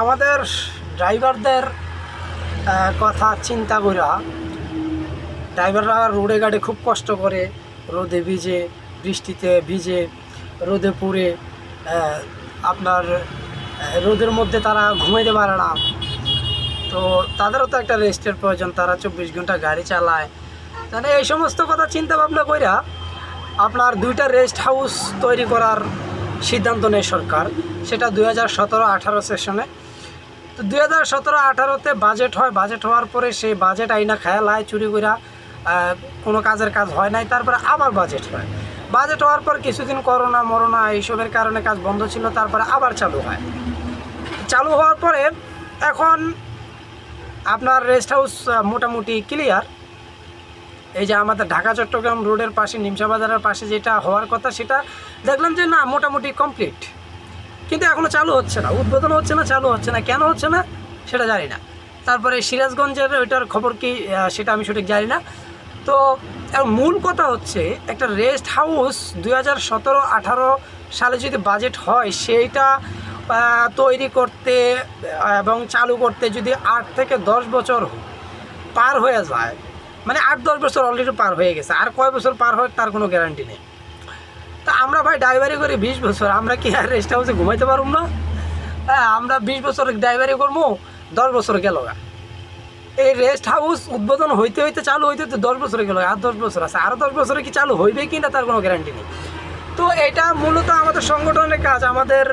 আমাদের ড্রাইভারদের কথা চিন্তা করা ড্রাইভাররা রোডে গাড়ি খুব কষ্ট করে, রোদে ভিজে, বৃষ্টিতে ভিজে, রোদে পুড়ে আপনার রোদের মধ্যে তারা ঘুমাইতে পারে না। তো তাদেরও তো একটা রেস্টের প্রয়োজন, তারা চব্বিশ ঘণ্টা গাড়ি চালায়। মানে এই সমস্ত কথা চিন্তা ভাবনা কইরা আপনার দুইটা রেস্ট হাউস তৈরি করার সিদ্ধান্ত নেয় সরকার। সেটা দুই হাজার সতেরো আঠারো সেশনে তো দুই হাজার সতেরো আঠারোতে বাজেট হয়। বাজেট হওয়ার পরে সেই বাজেট আইনা খেয়ালায় চুরি করা কোনো কাজের কাজ হয় নাই। তারপরে আবার বাজেট হয়। বাজেট হওয়ার পর কিছুদিন করোনা, মরোনা এইসবের কারণে কাজ বন্ধ ছিল, তারপরে আবার চালু হয়। চালু হওয়ার পরে এখন আপনার রেস্ট হাউস মোটামুটি ক্লিয়ার এই যে আমাদের ঢাকা, চট্টগ্রাম রোডের পাশে নিমসা বাজারের পাশে যেটা হওয়ার কথা, সেটা দেখলাম যে না, মোটামুটি কমপ্লিট কিন্তু এখনও চালু হচ্ছে না, উদ্বোধন হচ্ছে না, চালু হচ্ছে না, কেন হচ্ছে না সেটা জানি না। তারপরে সিরাজগঞ্জের ওইটার খবর কি সেটা আমি সঠিক জানি না। তো মূল কথা হচ্ছে, একটা রেস্ট হাউস দুই হাজার সতেরো, আঠারো সালে যদি বাজেট হয়, সেইটা তৈরি করতে এবং চালু করতে যদি আট থেকে দশ বছর পার হয়ে যায় মানে আট দশ বছর অলরেডি পার হয়ে গেছে, আর কয় বছর পার হয় তার কোনো গ্যারান্টি নেই। তা আমরা ভাই ড্রাইভারি করি বিশ বছর, আমরা কি আর রেস্ট হাউসে ঘুমাইতে পারব না? হ্যাঁ আমরা বিশ বছর ড্রাইভারি করব দশ বছর গেল। এই রেস্ট হাউস উদ্বোধন হইতে হইতে চালু হইতে হইতে দশ বছর গেল আর দশ বছর আছে। আরও দশ বছরে কি চালু হইবে কি না, তার কোনো গ্যারান্টি নেই। তো এটা মূলত আমাদের সংগঠনের কাজ, আমাদের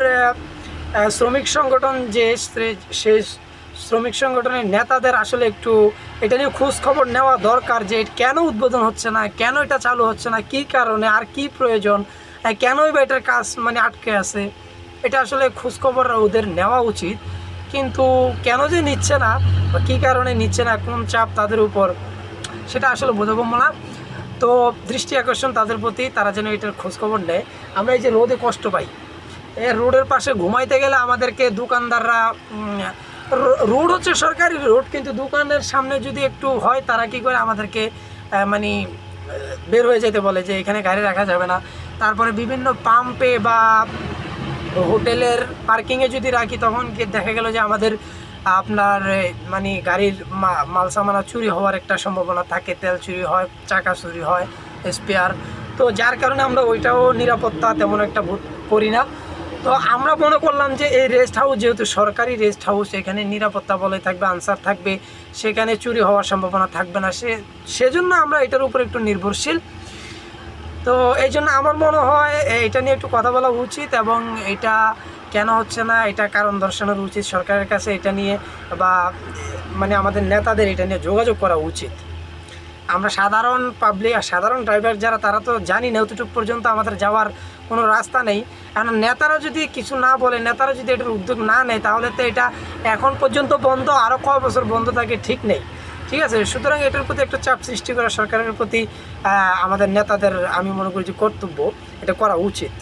শ্রমিক সংগঠন যে সেই শ্রমিক সংগঠনের নেতাদের আসলে একটু এটা নিয়ে খোঁজ খবর নেওয়া দরকার যে কেন উদ্বোধন হচ্ছে না, কেন এটা চালু হচ্ছে না, কী কারণে, আর কি প্রয়োজন কেনই বা এটার কাজ মানে আটকে আছে, এটা আসলে খোঁজ খবর ওদের নেওয়া উচিত। কিন্তু কেন যে নিচ্ছে না, বা কী কারণে নিচ্ছে না, কোন চাপ তাদের উপর, সেটা আসলে বোধগম্য না। তো দৃষ্টি আকর্ষণ তাদের প্রতি, তারা যেন এটার খোঁজখবর নেয়। আমরা এই যে রোদে কষ্ট পাই, এই রোডের পাশে ঘুমাইতে গেলে আমাদেরকে দোকানদাররা রোড হচ্ছে সরকারি রোড, কিন্তু দোকানের সামনে যদি একটু হয়, তারা কি করে আমাদেরকে মানে বের হয়ে যেতে বলে যে এখানে গাড়ি রাখা যাবে না। তারপরে বিভিন্ন পাম্পে বা হোটেলের পার্কিংয়ে যদি রাখি, তখন কি দেখা গেল যে আমাদের, আপনার মানে গাড়ির মাল সামানা চুরি হওয়ার একটা সম্ভাবনা থাকে। তেল চুরি হয়, চাকা চুরি হয়, স্পেয়ার। তো যার কারণে আমরা ওইটাও নিরাপত্তা তেমন একটা করি না। তো আমরা মনে করলাম যে এই রেস্ট হাউস যেহেতু সরকারি রেস্ট হাউস এখানে নিরাপত্তা বলে থাকবে আনসার থাকবে, সেখানে চুরি হওয়ার সম্ভাবনা থাকবে না। সে, সেজন্য আমরা এটার উপর একটু নির্ভরশীল। তো এই জন্য আমার মনে হয় এটা নিয়ে একটু কথা বলা উচিত এবং এটা কেন হচ্ছে না, এটা কারণ দর্শানোর উচিত সরকারের কাছে, এটা নিয়ে বা মানে আমাদের নেতাদের এটা নিয়ে যোগাযোগ করা উচিত। আমরা সাধারণ পাবলিক সাধারণ ড্রাইভার যারা, তারা তো জানি না অতটুক পর্যন্ত আমাদের যাওয়ার কোনো রাস্তা নেই। এখন নেতারা যদি কিছু না বলে, নেতারা যদি এটার উদ্যোগ না নেয়, তাহলে তো এটা এখন পর্যন্ত বন্ধ আরও কয় বছর বন্ধ থাকে, ঠিক নেই। ঠিক আছে? সুতরাং এটার প্রতি একটা চাপ সৃষ্টি করা সরকারের প্রতি আমাদের নেতাদের আমি মনে করি যে কর্তব্য, এটা করা উচিত।